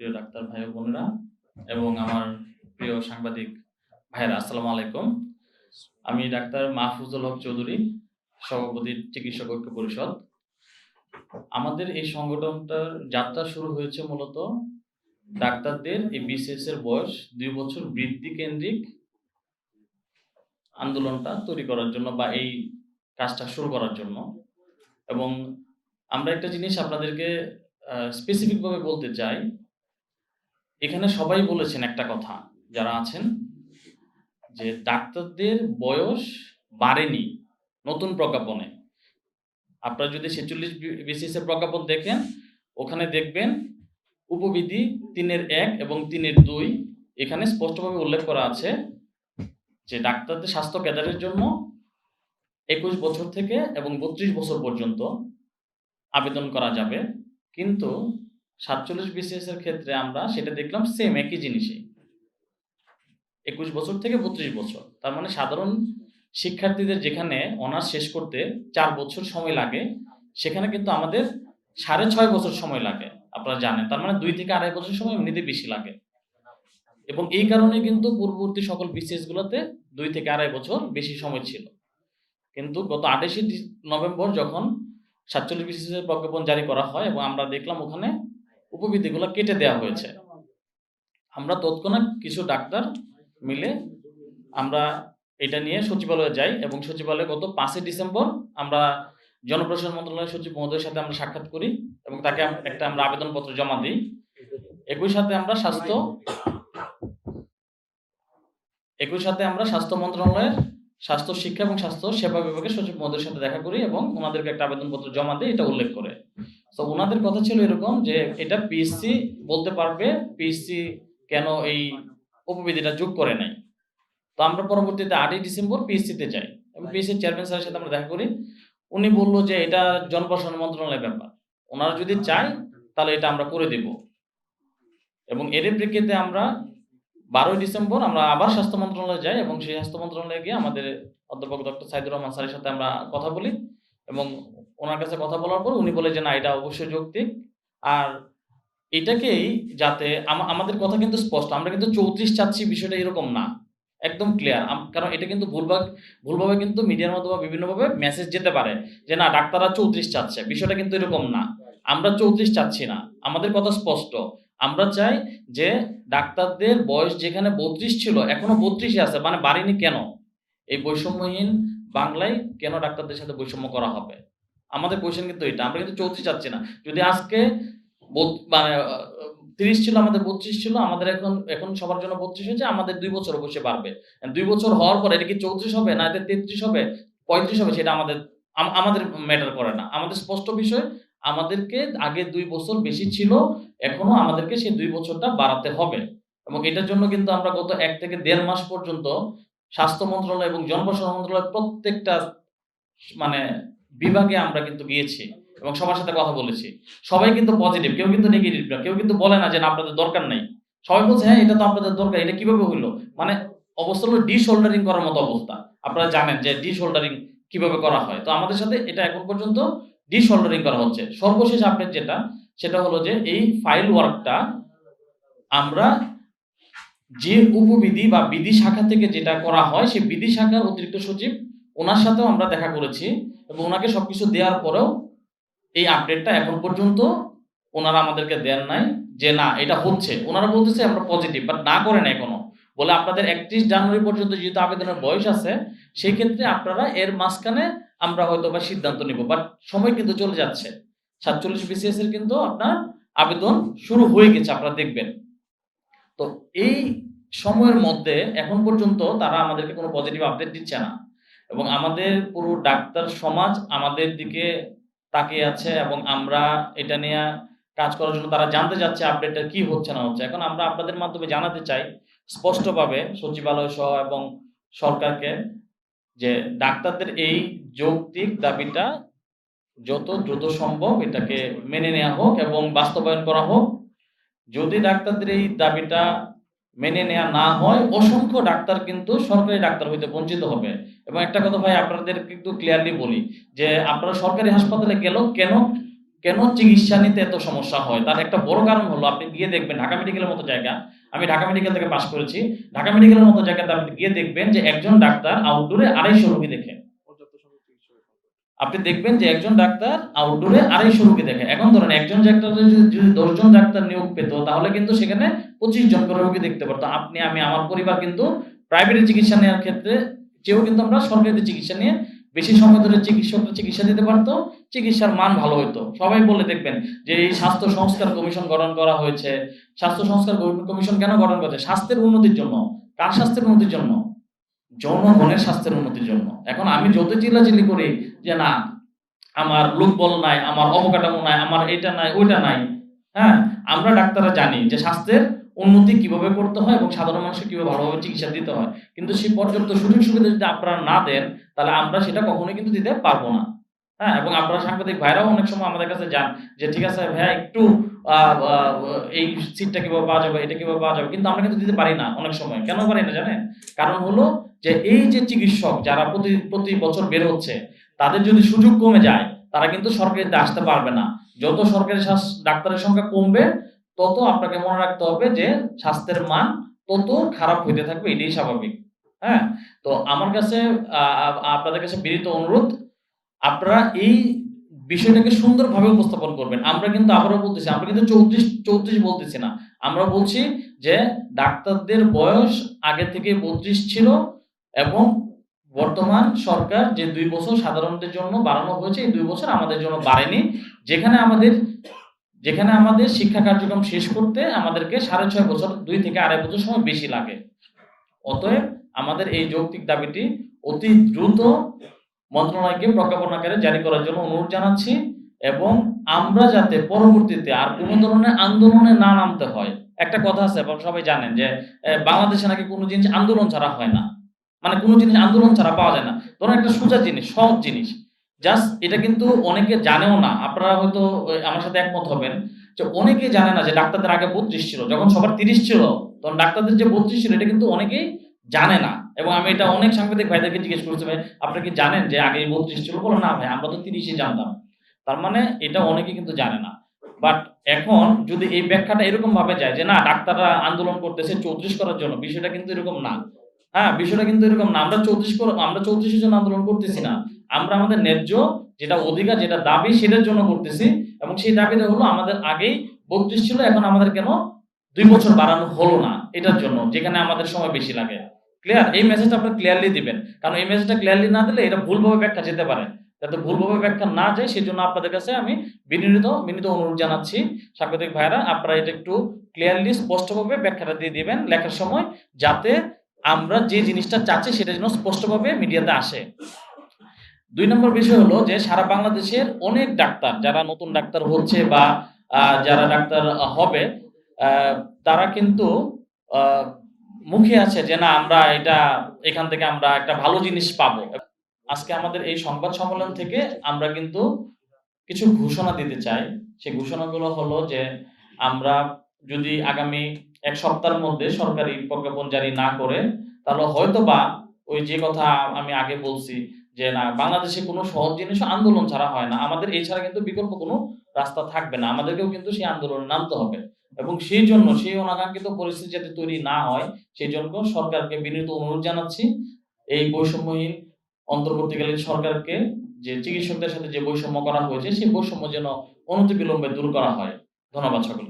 প্রিয় ডাক্তার ভাই বোনেরা এবং আমার প্রিয় সাংবাদিক ভাইয়েরা, আসসালামু আলাইকুম। আমি ডাক্তার মাহফুজুল হক চৌধুরী, সভাপতি চিকিৎসক ঐক্য পরিষদ। আমাদের এই সংগঠনটার যাত্রা শুরু হয়েছে মূলত ডাক্তারদের এই বিসিএস এর বয়স দুই বছর বৃদ্ধি কেন্দ্রিক আন্দোলনটা তৈরি করার জন্য বা এই কাজটা শুরু করার জন্য। এবং আমরা একটা জিনিস আপনাদেরকে স্পেসিফিক ভাবে বলতে চাই এখানে সবাই বলেছেন একটা কথা, যারা আছেন, যে ডাক্তারদের বয়স বাড়েনি নতুন প্রজ্ঞাপনে। আপনারা যদি ছেচল্লিশ বিসিএস এর প্রজ্ঞাপন দেখেন, ওখানে দেখবেন উপবিধি তিনের এক এবং তিনের দুই। এখানে স্পষ্টভাবে উল্লেখ করা আছে যে ডাক্তারদের স্বাস্থ্য ক্যাডারের জন্য একুশ বছর থেকে এবং বত্রিশ বছর পর্যন্ত আবেদন করা যাবে। কিন্তু সাতচল্লিশ বিসিএস এর ক্ষেত্রে আমরা সেটা দেখলাম সেম একই জিনিসই। একুশ বছর থেকে বত্রিশ বছর। তার মানে সাধারণ শিক্ষার্থীদের যেখানে অনার্স শেষ করতে চার বছর সময় লাগে, সেখানে কিন্তু আমাদের সাড়ে ছয় বছর সময় লাগে, আপনারা জানেন। তার মানে দুই থেকে আড়াই বছর সময় এমনিতে বেশি লাগে। এবং এই কারণে কিন্তু পূর্ববর্তী সকল বিসিএস গুলোতে দুই থেকে আড়াই বছর বেশি সময় ছিল। কিন্তু গত আঠাশে নভেম্বর যখন সাতচল্লিশ বিসিএস এর প্রজ্ঞাপন জারি করা হয় এবং আমরা দেখলাম ওখানে উপবিধিগুলো কেটে দেওয়া হয়েছে। আমরা তৎক্ষণাৎ কিছু ডাক্তার মিলে আমরা এটা নিয়ে সচিবালয়ে যাই এবং সচিবালয়ে গত পাঁচই ডিসেম্বর আমরা জনপ্রশাসন মন্ত্রণালয়ের সচিব মহোদয়ের সাথে আমরা সাক্ষাৎ করি এবং তাকে একটা আমরা আবেদনপত্র জমা দিই। একই সাথে আমরা স্বাস্থ্য একই সাথে আমরা স্বাস্থ্য মন্ত্রণালয়ের স্বাস্থ্য শিক্ষা এবং স্বাস্থ্য সেবা বিভাগের সচিব মহোদয়ের সাথে দেখা করি এবং ওনাদেরকে একটা আবেদনপত্র জমা দিই, এটা উল্লেখ করে। তো ওনাদের কথা ছিল এরকম যে, এটা পিএসসি বলতে পারবে পিএসসি কেন এই উপবিধিটা যোগ করে নাই। তো আমরা পরবর্তীতে আটই ডিসেম্বর পিএসসিতে যাই। এবং পিএসসির চেয়ারম্যান স্যারের সাথে আমরা দেখা করি। উনি বলল যে, এটা জনপ্রশাসন মন্ত্রণালয়ের ব্যাপার। ওনারা যদি চায়, তাহলে এটা আমরা করে দেব। এবং এর প্রেক্ষিতে আমরা বারোই ডিসেম্বর আমরা আবার স্বাস্থ্য মন্ত্রণালয়ে যাই এবং সেই স্বাস্থ্য মন্ত্রণালয়ে গিয়ে আমাদের অধ্যাপক ডক্টর সাইদুর রহমান স্যারের সাথে আমরা কথা বলি এবং ওনার কাছে কথা বলার পর উনি বলে যে, না, এটা অবশ্যই যৌক্তিক। আর এটাকেই যাতে আমাদের কথা কিন্তু স্পষ্ট, আমরা কিন্তু চৌত্রিশ চাচ্ছি বিষয়টা এরকম না, একদম ক্লিয়ার কারণ এটা কিন্তু ভুলভাগ, ভুলভাবে কিন্তু মিডিয়ার মাধ্যমে বিভিন্নভাবে মেসেজ যেতে পারে যে, না, ডাক্তাররা চৌত্রিশ চাচ্ছে। বিষয়টা কিন্তু এরকম না। আমরা চৌত্রিশ চাচ্ছি না। আমাদের কথা স্পষ্ট। আমরা চাই যে, ডাক্তারদের বয়স যেখানে বত্রিশ ছিল, এখনও বত্রিশে আছে মানে বাড়েনি কেন? এই বৈষম্যহীন বাংলায় কেন ডাক্তারদের সাথে বৈষম্য করা হবে? আমাদের কোয়েশ্চেন কিন্তু এটা। আমরা কিন্তু চৌত্রিশ চাচ্ছি না। যদি আজকে মানে তিরিশ ছিল, আমাদের বত্রিশ ছিল, আমাদের এখন এখন সবার জন্য বত্রিশ হয়েছে, আমাদের দুই বছর অবশ্যই বাড়বে। দুই বছর হওয়ার পর এটা কি চৌত্রিশ হবে, না এতে তেত্রিশ হবে, পঁয়ত্রিশ হবে, সেটা আমাদের আমাদের ম্যাটার করে না। আমাদের স্পষ্ট বিষয়, আমাদেরকে আগে দুই বছর বেশি ছিল, এখনও আমাদেরকে সেই দুই বছরটা বাড়াতে হবে। এবং এটার জন্য কিন্তু আমরা গত এক থেকে দেড় মাস পর্যন্ত স্বাস্থ্য মন্ত্রণালয় এবং জনপ্রশাসন মন্ত্রণালয় প্রত্যেকটা মানে বিভাগে আমরা কিন্তু গিয়েছি এবং সবার সাথে কথা বলেছি। সবাই কিন্তু পজিটিভ কেউ কিন্তু নেগেটিভ না, কেউ কিন্তু বলে না যে আপনাদের দরকার নাই। সবাই বলছে হ্যাঁ এটা তো আপনাদের দরকার, এটা কীভাবে হইল? মানে অবস্থা হলো ডি শোল্ডারিং করার মতো অবস্থা। আপনারা জানেন যে ডি শোল্ডারিং কীভাবে করা হয়। তো আমাদের সাথে এটা এখন পর্যন্ত ডি শোল্ডারিং করা হচ্ছে। সর্বশেষ আপডেট যেটা, সেটা হলো যে এই ফাইল ওয়ার্কটা আমরা যে উপবিধি বা বিধি শাখা থেকে যেটা করা হয়, সেই বিধি শাখার অতিরিক্ত সচিব ওনার সাথেও আমরা দেখা করেছি এবং ওনাকে সব কিছু দেওয়ার পরেও এই আপডেটটা এখন পর্যন্ত ওনারা আমাদেরকে দেন নাই যে না, এটা হচ্ছে। ওনারা বলতেছে আমরা পজিটিভ বাট না করেন এখনও বলে আপনাদের একত্রিশ জানুয়ারি পর্যন্ত যেহেতু আবেদনের বয়স আছে, সেই ক্ষেত্রে আপনারা এর মাঝখানে আমরা হয়তো বা সিদ্ধান্ত নিব। বাট সময় কিন্তু চলে যাচ্ছে। সাতচল্লিশ বিসিএস এর কিন্তু আপনার আবেদন শুরু হয়ে গেছে, আপনারা দেখবেন। তো এই সময়ের মধ্যে এখন পর্যন্ত তারা আমাদেরকে কোনো পজিটিভ আপডেট দিচ্ছে না। এবং আমাদের পুরো ডাক্তার সমাজ আমাদের দিকে তাকিয়ে আছে এবং আমরা এটা নিয়ে কাজ করার জন্য তারা জানতে যাচ্ছে আপডেটটা কি হচ্ছে না হচ্ছে। এখন আমরা আপনাদের মাধ্যমে জানাতে চাই স্পষ্টভাবে সচিবালয় সহ এবং সরকারকে যে ডাক্তারদের এই যৌক্তিক দাবিটা যত দ্রুত সম্ভব এটাকে মেনে নেওয়া হোক এবং বাস্তবায়ন করা হোক। যদি ডাক্তারদের এই দাবিটা মেনে নেওয়া না হয়, অসংখ্য ডাক্তার কিন্তু সরকারি ডাক্তার হইতে বঞ্চিত হবে। এবং একটা কথা ভাই আপনাদের কিন্তু ক্লিয়ারলি বলি যে, আপনারা সরকারি হাসপাতালে গেলেও কেন কেন চিকিৎসা নিতে এত সমস্যা হয়? তার একটা বড় কারণ হলো, আপনি গিয়ে দেখবেন, ঢাকা মেডিকেলের মতো জায়গা, আমি ঢাকা মেডিকেল থেকে পাশ করেছি, ঢাকা মেডিকেলের মতো জায়গাতে আপনি গিয়ে দেখবেন যে, একজন ডাক্তার আউটডোরে আড়াইশো রোগী দেখে পর্যাপ্ত সংখ্যক চিকিৎসকের সংকট। আপনি দেখবেন যে একজন ডাক্তার আউটডোরে আড়াইশো রোগী দেখে। এখন ধরেন একজন ডাক্তার যদি দশজন ডাক্তার নিয়োগ পেত, তাহলে কিন্তু সেখানে পঁচিশ জন করে রোগী দেখতে পারতো। আপনি, আমি, আমার পরিবার কিন্তু প্রাইভেটে চিকিৎসা নেওয়ার ক্ষেত্রে চেয়েও কিন্তু আমরা সরকারি চিকিৎসা নিয়ে বেশি সময় ধরে চিকিৎসকরা চিকিৎসা দিতে পারতো, চিকিৎসার মান ভালো হতো সবাই বলে দেখবেন যে এই স্বাস্থ্য সংস্কার কমিশন গঠন করা হয়েছে। স্বাস্থ্য সংস্কার কমিশন কেন গঠন করেছে? স্বাস্থ্যের উন্নতির জন্য। কার স্বাস্থ্যের উন্নতির জন্য? জনগণের স্বাস্থ্যের উন্নতির জন্য। এখন আমি যত চিল্লাচিল্লি করি যে না, আমার লোকবল নাই, আমার অবকাঠামো নাই, আমার এটা নাই, ওইটা নাই হ্যাঁ? আমরা ডাক্তাররা জানি যে স্বাস্থ্যের উন্নতি কীভাবে করতে হয় এবং সাধারণ মানুষকে কীভাবে ভালোভাবে চিকিৎসা দিতে হয়। কিন্তু সেই পর্যাপ্ত সুযোগ সুবিধা যদি আপনারা না দেন, তাহলে আমরা সেটা কখনোই কিন্তু দিতে পারব না। হ্যাঁ? এবং আপনারা সাংবাদিক ভাইরাও অনেক সময় আমাদের কাছে যান যে, ঠিক আছে ভাইয়া, একটু এই সিটটা কীভাবে পাওয়া যাবে এটা কীভাবে পাওয়া যাবে, কিন্তু আমরা কিন্তু দিতে পারি না অনেক সময়। কেন পারি না জানেন? কারণ হলো যে এই যে চিকিৎসক যারা প্রতি প্রতি বছর বের হচ্ছে, তাদের যদি সুযোগ কমে যায়, তারা কিন্তু সরকারিতে আসতে পারবে না। যত সরকারি ডাক্তারের সংখ্যা কমবে, তত আপনাকে মনে রাখতে হবে যে স্বাস্থ্যের মান তত খারাপ হইতে থাকবে, এটাই স্বাভাবিক। হ্যাঁ? তো আমার কাছে আপনাদের কাছে বিনীত অনুরোধ, আপনারা এই বিষয়টাকে সুন্দরভাবে উপস্থাপন করবেন। আমরা কিন্তু আবারও বলতেছি, আমরা কিন্তু চৌত্রিশ চৌত্রিশ বলতেছি না। আমরা বলছি যে ডাক্তারদের বয়স আগে থেকে বত্রিশ ছিল এবং বর্তমান সরকার যে দুই বছর সাধারণদের জন্য বাড়ানো হয়েছে, এই দুই বছর আমাদের জন্য বাড়েনি। যেখানে আমাদের যেখানে আমাদের শিক্ষা কার্যক্রম শেষ করতে আমাদেরকে সাড়ে ছয় বছর, দুই থেকে আড়াই বছর সময় বেশি লাগে। অতএব আমাদের এই যৌক্তিক দাবিটি অতি দ্রুত মন্ত্রণালয়কে প্রজ্ঞাপন আকারে জারি করার জন্য অনুরোধ জানাচ্ছি এবং আমরা যাতে পরবর্তীতে আর কোনো ধরনের আন্দোলনে না নামতে হয়। একটা কথা আছে, আপনারা সবাই জানেন যে বাংলাদেশে নাকি কোনো জিনিস আন্দোলন ছাড়া হয় না। মানে কোনো জিনিস আন্দোলন ছাড়া পাওয়া যায় না। ধরুন একটা সোজা জিনিস, সহজ জিনিস। জাস্ট এটা কিন্তু অনেকে জানেও না। আপনারা হয়তো আমার সাথে একমত হবেন যে অনেকে জানে না যে ডাক্তারদের আগে বত্রিশ ছিল। যখন সবার তিরিশ ছিল, তখন ডাক্তারদের যে বত্রিশ ছিল, এটা কিন্তু অনেকেই জানে না। এবং আমি এটা অনেক সাংবাদিক ভাইদেরকে জিজ্ঞেস করছি, ভাই আপনারা কি জানেন যে আগে বত্রিশ ছিল? বলো, না ভাই, আমরা তো তিরিশই জানতাম। তার মানে এটা অনেকে কিন্তু জানে না। বাট এখন যদি এই ব্যাখ্যাটা এরকম ভাবে যায় যে, না, ডাক্তাররা আন্দোলন করতেছে চৌত্রিশ করার জন্য, বিষয়টা কিন্তু এরকম না। হ্যাঁ বিষয়টা কিন্তু এরকম না। আমরা চৌত্রিশ আমরা চৌত্রিশের জন্য আন্দোলন করতেছি না। আমরা আমাদের ন্যায্য যেটা অধিকার, যেটা দাবি, সেটার জন্য করতেছি এবং সেই দাবিটা হলো আমাদের আগেই বত্রিশ ছিল, এখন আমাদের কেন দুই বছর বাড়ানো হলো না, এটার জন্য, যেখানে আমাদের সময় বেশি লাগে। ক্লিয়ার এই মেসেজটা আপনি ক্লিয়ারলি দিবেন। কারণ এই মেসেজটা ক্লিয়ারলি না দিলে এটা ভুলভাবে ব্যাখ্যা যেতে পারে। যাতে ভুলভাবে ব্যাখ্যা না যায় সেই জন্য আপনাদের কাছে আমি বিনীত বিনীত অনুরোধ জানাচ্ছি। সাংবাদিক ভাইরা আপনারা এটা একটু ক্লিয়ারলি স্পষ্টভাবে ব্যাখ্যাটা দিয়ে দিবেন লেখার সময় যাতে আমরা যে জিনিসটা চাচ্ছি সেটা যেন স্পষ্টভাবে মিডিয়াতে আসে। দুই নম্বর বিষয় হলো যে সারা বাংলাদেশের অনেক ডাক্তার যারা নতুন ডাক্তার হচ্ছে বা যারা ডাক্তার হবে তারা কিন্তু মুখে আছে যে না, আমরা এটা, এখান থেকে আমরা একটা ভালো জিনিস পাবো। আজকে আমাদের এই সংবাদ সম্মেলন থেকে আমরা কিন্তু কিছু ঘোষণা দিতে চাই। সেই ঘোষণাগুলো হলো যে আমরা যদি আগামী এক সপ্তাহের মধ্যে সরকারি প্রজ্ঞাপন জারি না করে, তাহলে হয়তো বা ওই যে কথা আমি আগে বলছি যে না, বাংলাদেশে কোনো সহজ জিনিস আন্দোলন ছাড়া হয় না। আমাদের এছাড়া কিন্তু বিকল্প কোনো রাস্তা থাকবে না। আমাদেরকেও কিন্তু সেই আন্দোলনে নামতে হবে। এবং সেই জন্য সেই অনাকাঙ্ক্ষিত পরিস্থিতি যাতে তৈরি না হয় সেই জন্য সরকারকে বিনীত অনুরোধ জানাচ্ছি, এই বৈষম্যহীন অন্তর্বর্তীকালীন সরকারকে যে চিকিৎসকদের সাথে যে বৈষম্য করা হয়েছে, সেই বৈষম্য যেন অনতিবিলম্বে দূর করা হয়। ধন্যবাদ সকলকে।